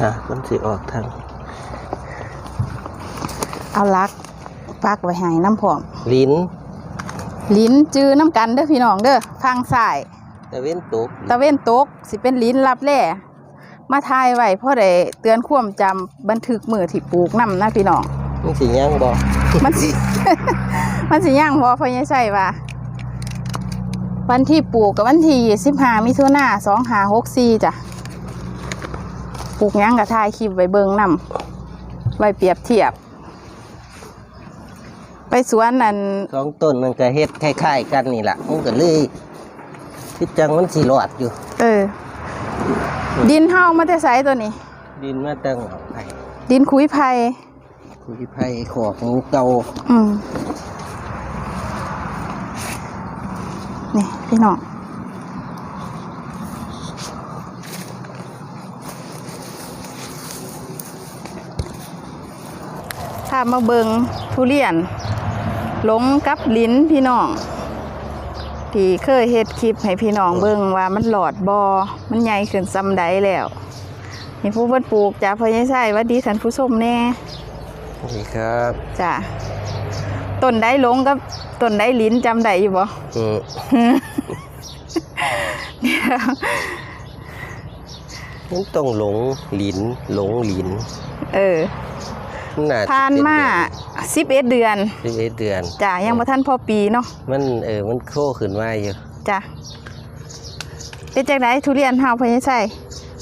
ฮะมันสิออกทางเอาลักปักไว้ให้น้ำผอมลิ้น ลิ้นจือน้ำกันเด้อพี่น้องเด้อฟังสายตะเว้นตกตะเว้นตกสิเป็นลิ้นรับแร่มาทายไว้เพราะได้เตือนความจำบันทึกมือที่ปลูกน้ำนะพี่น้องมันสิย่างบ่มันสิมันสิย่างพอพอยายใส่ว่าวันที่ปลูกกับวันที่สิบห้ามิถุนาสองหาหกสี่จ้ะ ปลูกหยังกับทายคลิปไว้เบิงนำไว้เปรียบเทียบ ไปสวนนั่นสองต้นมันก็เฮ็ดคล้ายๆกันนี่ล่ะมันก็เลยคิดจังมันสิรอดอยู่ เออ ดินเฮามาแต่ไสตัวนี้ ดินมาตั้งเอาไผดินคุยไผ่คุยไผขอกหมูเก่าอืมนี่พี่น้อง ถ้ามาเบิงทุเรียนหลงกับลิ้นพี่น้องที่เคยเฮ็ดคลิปให้พี่น้องเบิงว่ามันหลอดบอมันใหญ่ขึ้นซำใดแล้วนี่ผู้เพิ่นปลูกจ้าพ่อใหญ่ไส้หวัดดีท่านผู้ชมแน่นี่ครับจ้ะต้นได้หลงกับต้นได้ลิ้นจำได้อยู่บ่อืมเดี๋ยวมันต้องหลงลิ้นหลงลิ้น เออ น่าจะผ่านมาสิบเอ็ดเดือนเป็นเดือนเดือน จ้ะยังบ่ทันพอปีเนาะมันเออมันโค้ขึ้นมาอยู่จ้ะเป็นจังไดทุเรียนเฮาพะยังใส่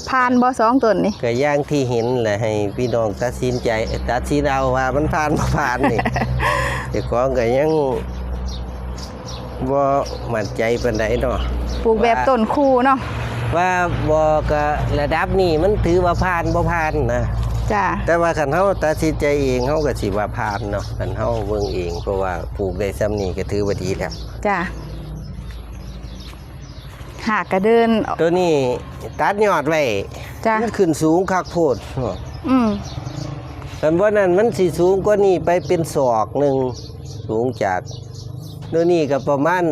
ผ่านบ่สองต้นนี่ ก็อย่างที่เห็นแหละให้พี่น้องตัดสินใจเอ่อตัดสินเอาว่ามันผ่านบ่ผ่านนี่ เจ้าของก็ยังบ่มั่นใจปานใดเนาะ ปลูกแบบต้นคู่เนาะว่าบ่ก็ระดับนี้มันถือว่าผ่านบ่ผ่านนะ จ้ะแต่ว่าคันเฮาตัดสินใจเองเฮาก็สิว่าผ่านเนาะคันเฮาเบิ่งเองเพราะว่าปลูกได้ซ้ำนี้ก็ถือว่าดีแล้วจ้ะหากกระเดิน ตัวนี้ตัดยอดไว้จ้ะ มันขึ้นสูงคักโพดอืมแต่ว่านั้นมันสิสูงกว่านี้ไปเป็นศอกหนึ่งสูงจากตัวนี้ก็ประมาณ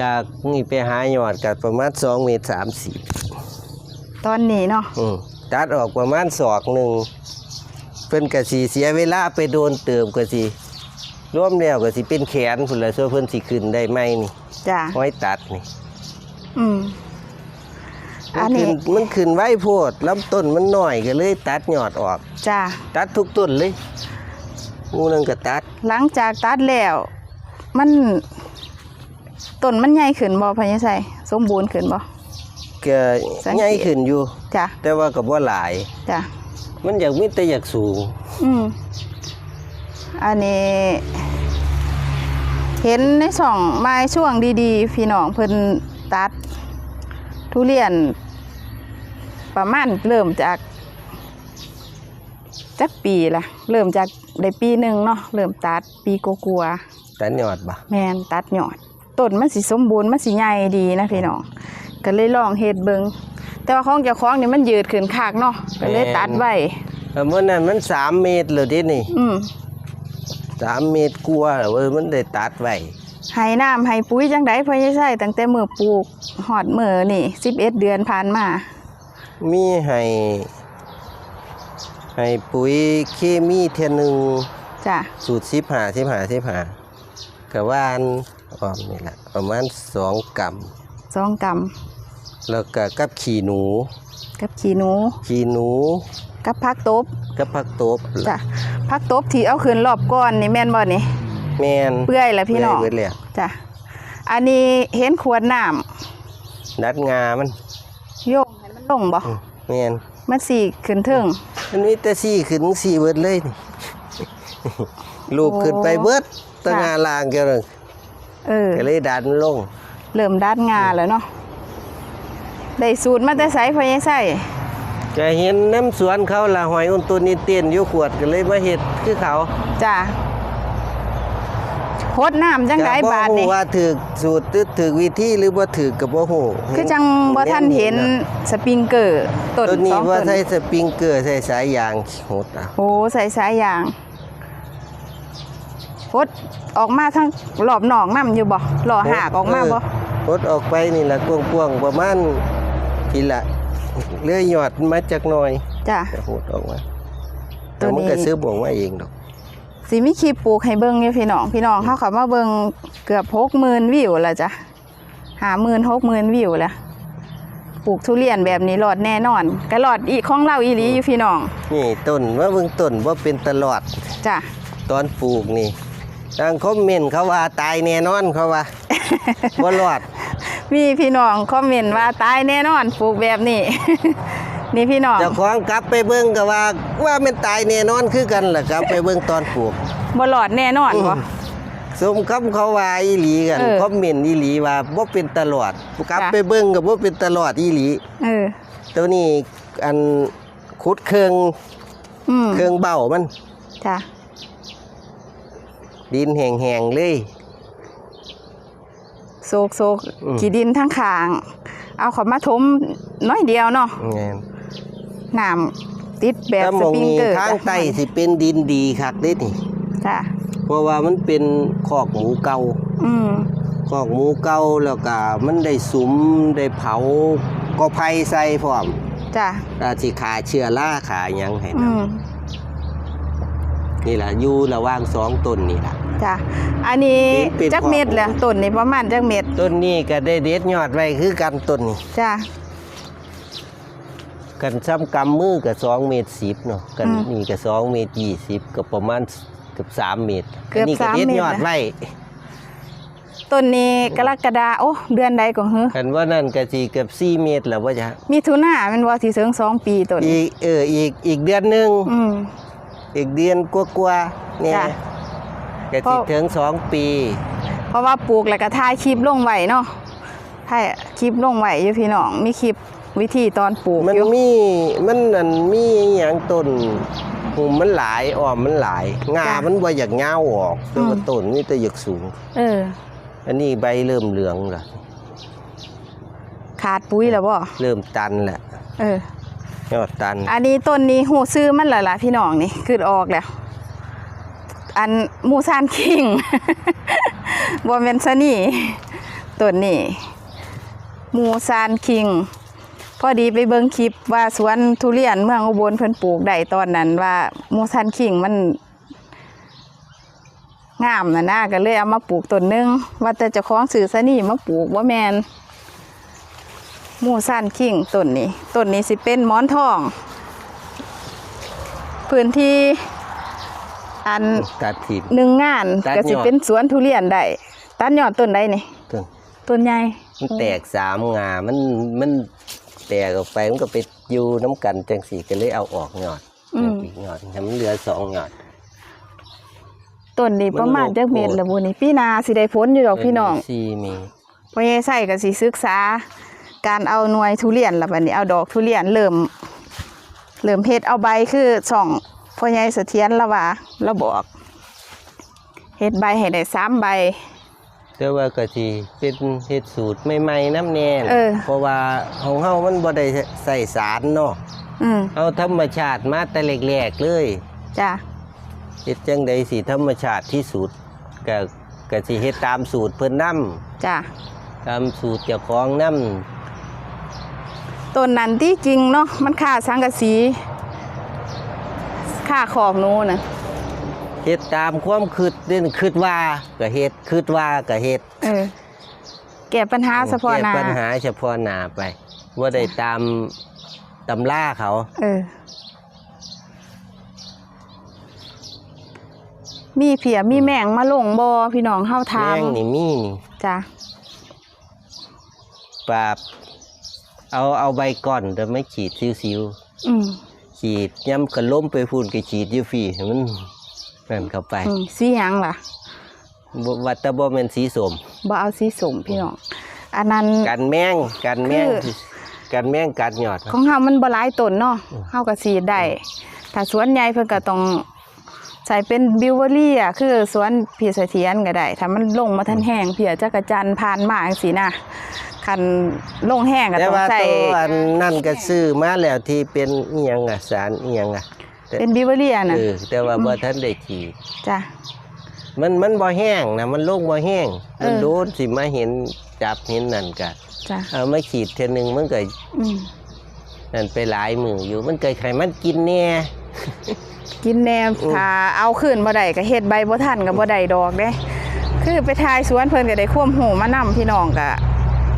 จากนี่ไปหายอดกับประมาณสองเมตรสามสิบตอนนี้เนาะอืม ตัดออกประมาณศอกหนึ่งเพิ่นกะสีเสียเวลาไปโดนเติมกะสีร่วมแล้วกะสิเป็นแขนพุ่นละส่วนเพิ่นสิขึ้นได้ไหมนี่จ้ะห้อยตัดนี่อืมมัอันนนี้ขึ้นมันขึ้นไว้โพดลำต้นมันน้อยก็เลย ตัดยอดออกจ้ะตัดทุกต้นเลยหมูนึงก็ตัด หลังจากตัดแล้ว มันต้นมันใหญ่ขึ้นบ่พะยังใส่สมบูรณ์ขึ้นบ่ ก็สังเกต ใหญ่ขึ้นอยู่ จ้ะแต่ว่าก็บ่หลาย จ้ะมันอยากมีแต่อยากสูง อืมอันนี้ เห็นในช่องไม้ช่วงดีๆ พี่น้องเพิ่นตัด ทุเรียน ประมาณเริ่มจากจักปีละเริ่มจากได้ปีหนึ่งเนาะเริ่มตัดปีกลัวาๆ แต่ยอดบ่แมนตัดยอดต้นมันสิสมบูรณ์มันสิใหญ่ดีนะพี่น้อง ก็เลยลองเฮ็ดเบิงแต่ว่าของเจ้าของนี่มันยืดขึ้นคากเนาะก็เลยตัดไว้แล้วมื่อนั้นมันสามเมตรเลยเดินี่อืมสามเมตรกลัวาแล้วเว้ยมันได้ตัดไว้ให้น้ำให้ปุ๋ยจังได๋พ่อใหญ่ใส่ตั้งแต่มื้อปลูกฮอดมื้อนี่11เดือนผ่านมา มีให้ให้ปุ๋ยเคมีเทียหนึงจ้ะสูตรสิบหาสิบหาสิบหากับว่านอ้อมนี่แหละประมาณสองกรัมสองกรัม แล้วก็กับขี่หนู กับขี้หนู ขี่หนู กับผักตบกับผักตบจ้ะผักตบที่เอาขึ้นรอบก้อนนี่แม่นบ่นี่ แมนเปื่อยแล้วพี่น้องเบิดแล้วจ้ะอันนี้เห็นขวดน้ำดัดงามัน โยกให้มันลงบ่อืมแมนมันสิขึ้นเทิงมันมีแต่สี่ขึ้นสี่เบิดเลยนี่ลูกขึ้นไปเบิดตั้งงาลางเกี่ยวเลยเออก็เลยดันลง เริ่มด้านงาแล้วเนาะ ได้สูตรมาแต่ไสพอยังใส่ก็เห็นน้ำสวนเขาละหอยอุ่นตัวนี้เต้นอยู่ขวดก็เลยมาเห็ดคือเขาจ้ะโคดน้ำจังไดก็บาทฮู้นี่ว่าถือสูตรตึกถือวิธีหรือบ่ถือกับบ่ฮู้คือจังบ่ท่านเห็นสปริงเกอร์ต้นตัวนี้สองว่าต้นใช้สปริงเกอร์ใช้สายยางโหดอะโอ้ใส่สายยางโคดออกมาทั้งรอบหนองน้ำอยู่บ่หล่อหากออกมาบ่โหดออกไปนี่ละกว้างๆประมาณ ทีละเลื่อยยอดมาจากหน่อยจ้ะจะหูดออกมาตัแต่วนี้มันก็ซื้อบ่วงมาเองดอกสิมีคลิปปลูกให้เบิ่งอยู่พี่น้องพี่น้องเขาเขามาเบิ่งเกือบ60,000วิวแล้วจ้ะ50,000 60,000วิวแล้วปลูกทุเรียนแบบนี้รอดแน่นอนก็รอดอีกของเราอีหลีอยู่พี่น้องนี่ต้นว่าเบิ่งต้นว่าเป็นตลอดจ้ะตอนปลูกนี่ทางคอมเมนต์เขาว่าตายแน่นอนเขาว่าบ่รอด มีพี่น้องคอมเมนต์ว่าตายแน่นอนปลูกแบบนี้ นี่พี่น้องเจ้าของกลับไปเบิ่งก็ว่า ว่ามันตายแน่นอนคือกันล่ะครับ ไปเบิ่งตอนปลูกบ่หลอดแน่นอนบ่สมคำเขาว่าอีหลีกันเออคอมเมนต์อีหลีว่าบ่เป็นตลอดกลับจ้ะไปเบิ่งก็บ่เป็นตลอดอีหลีเออตัวนี้อันขุดเครื่องอืมเครื่องเบ้ามันจ้ะดินแห้งๆเลย โศกโศกอืม ขี้ดินทั้งข้าง เอาเขามาถมน้อยเดียวเนาะแม่นน้ำติดแบบถ้าสมองปริงนี้เกอร์ทางใต้สิเป็นดินดีคักเด้นี่ จ้ะเพราะว่ามันเป็นคอกหมูเก่าอืมคอกหมูเก่าแล้วก็มันได้สุมได้เผาก็ไผ่ใส่พร้อมจ้ะราสิขาเชื้อราขาหยังให้อืนํมนี่ล่ะอยู่ระหว่างสองต้นนี่ล่ะ จ้ะอันนี้เป็นจักเม็ดแหละต้นนี้ประมาณจักเม็ดต้นนี้ก็ได้เด็ดยอดไว้คือกันต้นนี้จ้ะ กันซ้ำกำมือก็2เมตร10เนาะกันอืมนี่ก็2เมตร20ก็ประมาณเกือบ3เมตรเกือบนนี้ก็สามเด็ดเมตร ยอดนะไว้ต้นนี้กรกฎาโอ้เดือนใดก็ฮือกันว่านั่นก็สิเกือบ4เมตรแล้วว่าจะมีทุนาแมันว่าสิถึงสองปีต้นอีกเอออีกอีกเดือนหนึงอืม อีกเดือนกว่าๆเนี่ยจ้ะ ก็เพสิราะถึงสองปี เพราะว่าปลูกแล้วก็ถ่ายคลิปลงไว้เนาะถ่ายคลิปลงไว้อยู่พี่น้องมีคลิปวิธีตอนปลูกมันอยู่มีมันนั่นมีอหย่างต้นหุมมันหลายอ้อมมันหลายงาจ้ะมันบ่อยากเงาวออกแต่ว่าอืมต้นนี่แต่อยากสูง เออ อันนี้ใบเริ่มเหลืองและขาดปุ๋ยแล้วบ่เริ่มตันแหละเออ ยอดตันอันนี้ต้นนี้หูซื้อมันและล่ะพี่น้องนี่คือออกแล้ว อันมูซานคิงบ่แม่นซะนี่ต้นนี้มูซานคิงพอดีไปเบิ่งคลิปว่าสวนทุเรียนเมืองอุบลเพิ่นปลูกได้ตอนนั้นว่ามูซานคิงมันงามนะนะก็เลยเอามาปลูกต้นหนึง ว่าแต่เจ้าของซื้อซะนี่มาปลูกว่าแมนมูซานคิงต้นนี้ต้นนี้สิเป็นหมอนทอง พื้นที่ อันตัดถิ่นหนึ่งงานตัดก็สิยอด เป็นสวนทุเรียนได้ตัดยอดต้นใดนี่ต้นต้นใหญ่มันแตกสามงา มันมันแตกออกไปมันก็ไปอยู่น้ำกันจังสีก็เลยเอาออกยอดอืมอีกยอดให้มันเหลือสองยอด ต้นนี้มันประมาณโลกจักเม็ดโพดละบุนี่พี่นาสิได้ผลอยู่ดอกพี่น้องซีมีพ่อใหญ่ไส้ก็สิศึกษา การเอาหน่วยทุเรียนละบัดนี้เอาดอกทุเรียนเริ่ม เริ่มเฮ็ดเอาใบคือช่อง พ่อใหญ่เสถียรละว่าเราบอกเฮ็ดใบให้ได้สามใบ แต่ว่าก็สิเป็นเฮ็ดสูตรใหม่ๆน้ำแน่นเออ เพราะว่าของเฮามันบ่ได้ใส่สารเนาะอืมเอาธรรมชาติมาแต่แรกๆเลยจ้ะเฮ็ดจังใดสิธรรมชาติที่สุดก็ก็สิเฮ็ดตามสูตรเพิ่นนํจ้ะตามสูตรเจ้าของนํต้นนั้นที่จริงเนาะมันค่าสังกะสี ค่าขอกหนูน่ะเฮ็ดตามความคิดเด่นคิดว่าก็เฮ็ดคิดว่าก็เฮ็ดเออแก้ปัญหาเฉพาะหน้าแก้ปัญหาเฉพาะหน้าไปบ่ได้ตามตำราเขา เออ มีเพียมีแมงมาลงบอพี่น้องเฮาถาแมมงนี่มีนี่จ้ะปราบเอาเอาใบก่อนแต่ไม่ฉีดซิวอืมๆ ฉีดย้ำกระล้มไปพูนก็ฉีดอยู่ฟรีให้มันนั่นเข้าไปอืมสีหยังล่ะบ่ว่าแต่บ่แม่นสีส้มบ่เอาสีสมพี่น้องอันนั้น กันแมงกันแมงคือ กันแมงกัดยอด ของเฮามันบ่หลายต้นเนาะเฮาก็สีดได้ถ้าสวนใหญ่เพิ่นก็ต้องใส่เป็นบิวเวอรี่อะคือสวนพี่เสถียรก็ได้ถ้ามันลงมาทันแห้งเพียจักรจันทร์ผ่านมาจังซี่นะ คันลงแห้งก็แต่ต้องว่าใส่ ตัวอันนั่นก็ซื้อมาแล้วที่เป็นอีหยังอะสารอีหยังอะเป็นบิวเวอรี่อะนะเออแต่ว่าบ่ทันได้ฉีดจ้ะ มันมันบ่แห้งนะมันลงบ่แห้งเออ มันโดนสิมาเห็นจับเห็นนั่นกันจ้ะเอามาฉีดเทื่อนึงมันก็อืมนั่นไปหลายมืออยู่มันเกิดไขมันกินแน่ กินแนมอืม ถ้าเอาขึ้นบ่ได้ก็เฮ็ดใบบ่ทันก็บ่ได้ดอกเด้ คือไปทายสวนเพิ่นก็ได้ควมหูมานํพี่น้องก็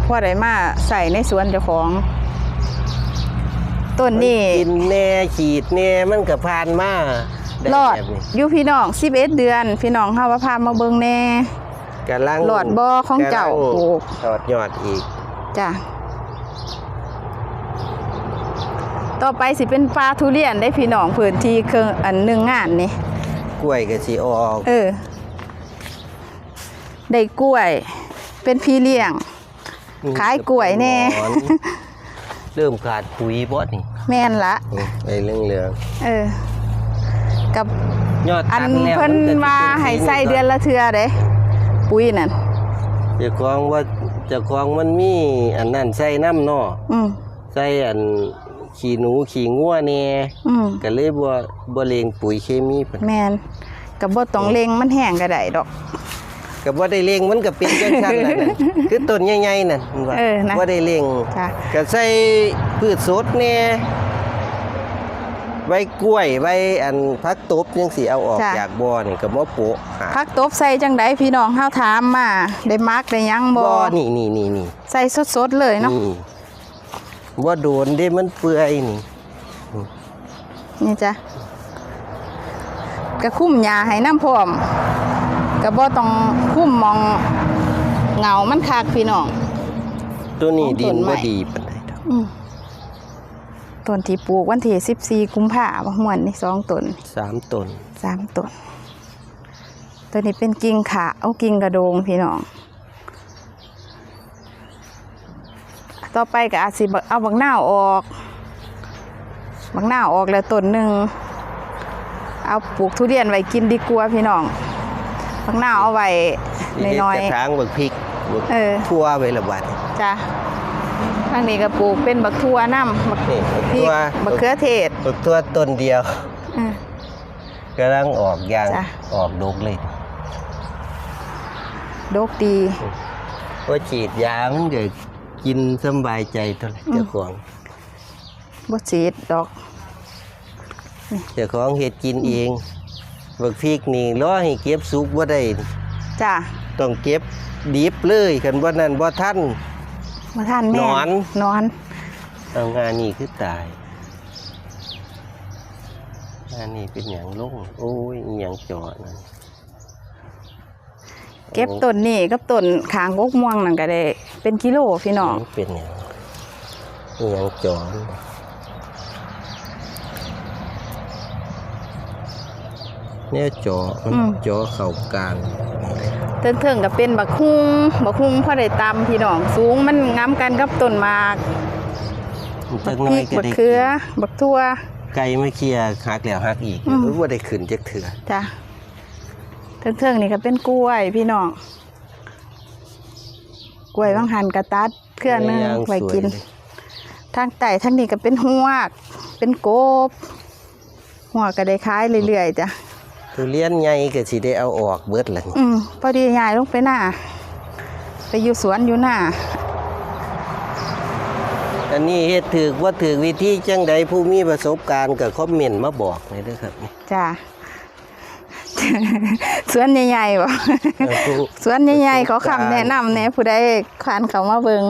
พอได้มาใส่ในสวนเจ้าของ ต้นนี้มักินแน่ฉีดแน่มันก็ผ่านมาได้รอดแบบนี้อยู่พี่น้อง11เดือน พี่น้องเฮาว่าพามาเบิ่งแน่กำลังหลอดบ่ของเจ้าำลัปลูกหลอดยอดอีกจ้ะต่อไปสิเป็นปลาทุเรียนได้พี่น้องพื้นที่เครื่องอันหนึ่งงานนี่กล้วยก็สิออกเออ ได้กล้วย เป็นพี่เลี้ยง ขายกล้วยแน่หมอนเริ่มขาดปุ๋ยบ่นี่แม่นละอืมไอ้เรื่องเหลืองเออ กับยอดอันตัดแล้วเพิ่นมัก็สิมาป็ให้ใส่สีเดือนละเทื่อเด้ปุ๋ยนั่นเจ้าของว่าเจ้าของมันมีอันนั้นใส่น้ำเนาะอืมใส่อันขี้หนูขี้งัวแน่อืมก็เลยบ่บ่เลงปุ๋ยเคมีเพิ่นแม่นกับบ่ต้องเล็งมันแห้งก็ได้ดอก ก็บ่ได้เลงมันก็เป็นจังซั่นน่ะนั่นคือต้นใหญ่ๆนั่นว่าเออนะ บ่ได้เลงจ้ะก็ใส่พืชสดแน่ไว้กล้วยไว้อันพักตบจังสิเอาออกจากบ่อนี่ก็บ่โปะหาผักตบใส่จังไดพี่น้องเฮาถามมา ได้มักได้หยังบ่บ่นี่นี่นี่นี่ ใส่สดๆเลยเนาะนี่บ่โดนเด้มันเปื่อยนี่นี่จ้ะก็คุ้มยาให้น้ำพร้อม ก็บ่ต้องคุ้มมองเหงามันคักพี่น้อง ตัวนี้ของต้ดินนไม้บ่ดีปานใดดอกอืมต้นที่ปลูกวันที่14กุมภาพันธ์ม่วนนี่สองต้นสามต้นสามต้น ตัวนี้เป็นกิ่งขาเอากิ่งกระโดงพี่น้อง ต่อไปก็อาจสิบักเอาบักหน้าวออก บักหน้าวออกแล้วต้นหนึ่ง เอาปลูกทุเรียนไว้กินดีกว่าพี่น้อง บักหน้าวเอาไว้น้อยเฮ็ดกระถางบักพริกบักเออทั่วไว้ละบัดนี่ๆจ้ะทางนี้ก็ปลูกเป็นบักทั่วน้ำบักนี่บักพริกทั่วบักเขือเทศบักทั่วต้นเดียวอืมกำลังออกยางจ้ะออกดกเลยดกดีพอฉีดยามันก็กินสำบายใจเท่าไหร่อืมเจ้าของบ่สีดดอกเจ้าของเฮ็ดกินเอง บักพริกนี่รอให้เก็บสุกบ่ได้จ้ะต้องเก็บดิบเลยคันบ่นั้นบ่ทันมาท่านแม่หนอน นอน เอางานนี่คือตาย งานนี่เป็นหยังลงโอ้ยอหยังเจาะนั่นเก็บต้นนี่กับต้นขางกกม่วงนั่นก็ได้ เป็นกิโลพี่น้อง มันเป็นหยังอหยังเจาะนั่น เนี่ยเจาะมันอืมเจาะเข้ากลางเทิงๆก็เป็นบักฮุงบักฮุงพอได้ตำพี่น้องสูงมันงามกันกับต้นหมากมันบัจักกหพน้อริยกก็บักได้เขือบักทั่ว ไก่ไม่เคลียร์หักแล้วหักอีกอืมหรือว่าได้ขึ้นจักเถื่อจ้ะเทิงๆนี่ก็เป็นกล้วยพี่น้องกล้วยบางหันกระตัดเครือหนึงย่างไว้สวยกินเลยทางใต้ทางนี้ก็เป็นหวก เป็นกบหัวกก็ได้ขายเรื่อยๆจ้ะ ทุเรียนใหญ่ก็สิได้เอาออกเบิดละนี่อืมพอดียายลงไปหน้า ไปอยู่สวนอยู่หน้า อันนี้เฮ็ดถือว่าถือวิธีจังใดผู้มีประสบการณ์ก็คอมเมนต์มาบอกเลยเด้อครับ จ้า สวนใหญ่ๆบ่เออผู้สวนใหญ่ๆเขาคำแนะนำแหน่ผู้ใดคานเขามาเบิง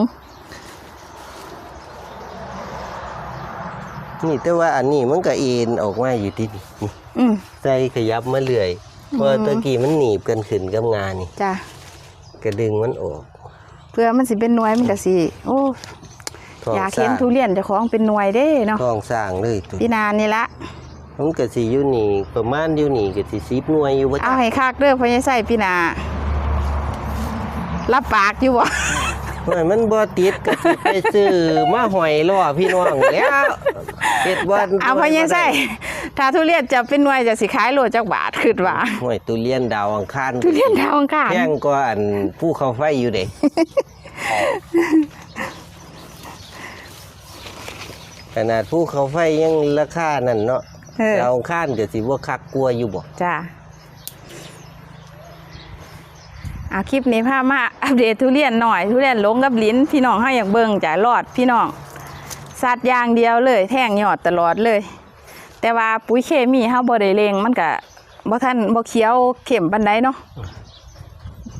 นี่แต่ว่าอันนี้มันก็เอ็นออกมาอยู่ที่นี่นี่ อืมใส่ขยับมาเรื่อยเพราะตะกี้มันหนีบกันขึ้นกับงานนี่จ้าก็ดึงมันออก เพื่อมันสิเป็นหน่วยมันก็สิโอ้ท้องอยากสเห็นร้างทุเรียนเจ้าของเป็นหน่วยเด้เนาะท้องสร้างเลยตัวพี่นานนี่ละมันก็สิอยู่นี่ประมาณอยู่นี่ก็สิ10หน่วยอยู่บ่เอาจ้ะให้คักเด้อพ่อใหญ่ใส่พี่นารับปากอยู่บ่ เฮ้ยมันบ่ติดก็สิไปซื้อมาห้อยล้อพี่น้องแล้วเฮ็ดบ่เอาพ่อใหญ่ใส่ถ้าทุเรียนจะเป็นหน่วยจะสิขายโลจักบาทขึ้นว่าห้อยทุเรียนดาวอังคารทุเรียนดาวอังคารแพงกว่าอันผู้เขาไฟอยู่เด็กขนาดผู้เขาไฟยังราคานั่นเนาะเออดาวอังคารก็สิบ่คักกลัวอยู่บ่จ้า อาคลิปนี้พามาอัปเดตทุเรียนหน่อย ทุเรียนหลงกับลิ้นพี่น้องให้อยากเบิ่งจ้ะรอดพี่น้องสัตว์อย่างเดียวเลย แท่งยอดตลอดเลย แต่ว่าปุ๋ยเคมีเฮาบ่ได้เลงมันก็บ่ทันบ่เขียวเข้มปานใดเนาะ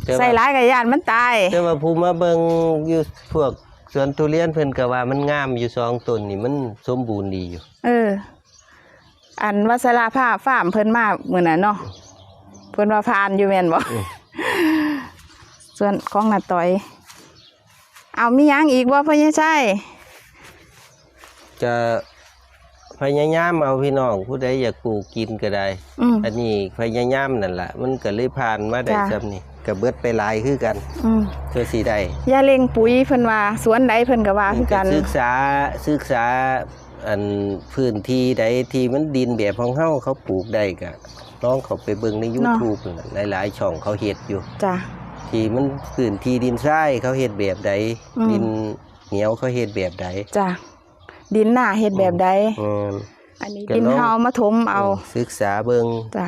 แต่ว่าใส่หลายก็ย่านมันตาย แต่ว่าผู้มาเบิ่งอยู่พวกสวนทุเรียนเพิ่นก็ว่ามันงามอยู่สองต้นนี่มันสมบูรณ์ดีอยู่ เออ อันวัสราภาพฟาร์มเพิ่นมามื้อนั้นเนาะเพิ่นว่าผ่านอยู่แม่นบ่อืม ส่วนของนาต่อย เอามีหยังอีกบ่พ่อใหญ่ชัยจะพยายามเอาพี่น้องผู้ใดอยากปลูกกินก็ได้ อืม อันนี้พยายามนั่นล่ะมันก็เลยผ่านมาได้จ้ะซ้ำนี่ก็เบิดไปหลายคือกันอืมเพื่อสิได้อย่าเล็งปุ๋ยเพิ่นว่าสวนใดเพิ่นก็ว่าคือกัน ศึกษาศึกษาอันพื้นที่ใดที่มันดินแบบของเฮาเขาปลูกได้ก็ลองเขาไปเบิ่งใน YouTube นั่นล่ะหลายๆ ช่องเขาเฮ็ดอยู่ จ้ะ ที่มันพื้นที่ดินทรายเขาเฮ็ดแบบใดอืม ดินเหนียวเขาเฮ็ดแบบใดจ้ะดินหน้าเฮ็ดแบบใดอืมอันนี้ก็ดินลอง เฮามาถมเอาศึกษาเบิ่งจ้ะ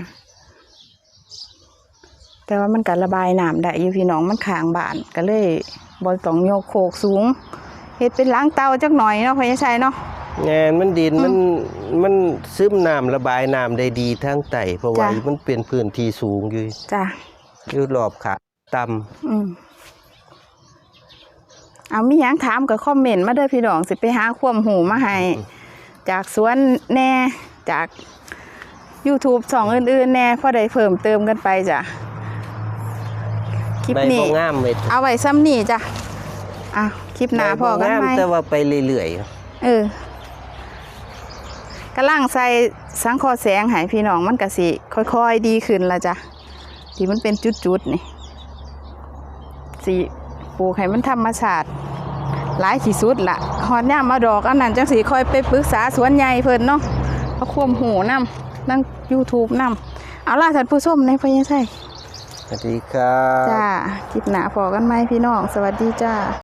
แต่ว่ามันก็ระบายน้ำได้อยู่พี่น้องมันข้างบ้านก็เลยบ่ต้องโยกโคกสูงเฮ็ดเป็นล้างเตาจักหน่อยเนาะพ่อใหญ่ชัยเนาะงานมันดินอืมมันมันซึมน้ำระบายน้ำได้ดีทั้งไตเพราะว่าจ้ะ มันเป็นพื้นที่สูงอยู่จ้ะ อยู่รอบขา ต่ำอืมเอามีหยังถามก็คอมเมนต์มาเด้อพี่น้องสิไปหาความหูมาให้จากสวนแน่จาก YouTube ช่องอื่นๆ แน่พอได้เพิ่มเติมกันไปจ้ะคลิปใบนี้ บ่งามเลยเอาไว้ซ้ำนี่จ้ะอะคลิปหน้าพอกันใบบ่ไหมงามแต่ว่าไปเรื่อยเออกำลังใส่สังเคอแสงให้พี่น้องมันก็สิ ค่อยๆ ดีขึ้นละจ้ะที่มันเป็นจุดๆนี่ สิปลูกให้มันธรรมชาติหลายที่สุดละฮอดย่ามมาดอกอันนั้นจังสิค่อยไปปรึกษาสวนใหญ่เพิ่นเนาะเอาความหูนำนั่ง YouTube นำเอาล่ะท่านผู้ชมในพะยะไสๆสวัสดีครับจ้าคลิปหน้าพอกันไหมพี่น้อง สวัสดีจ้า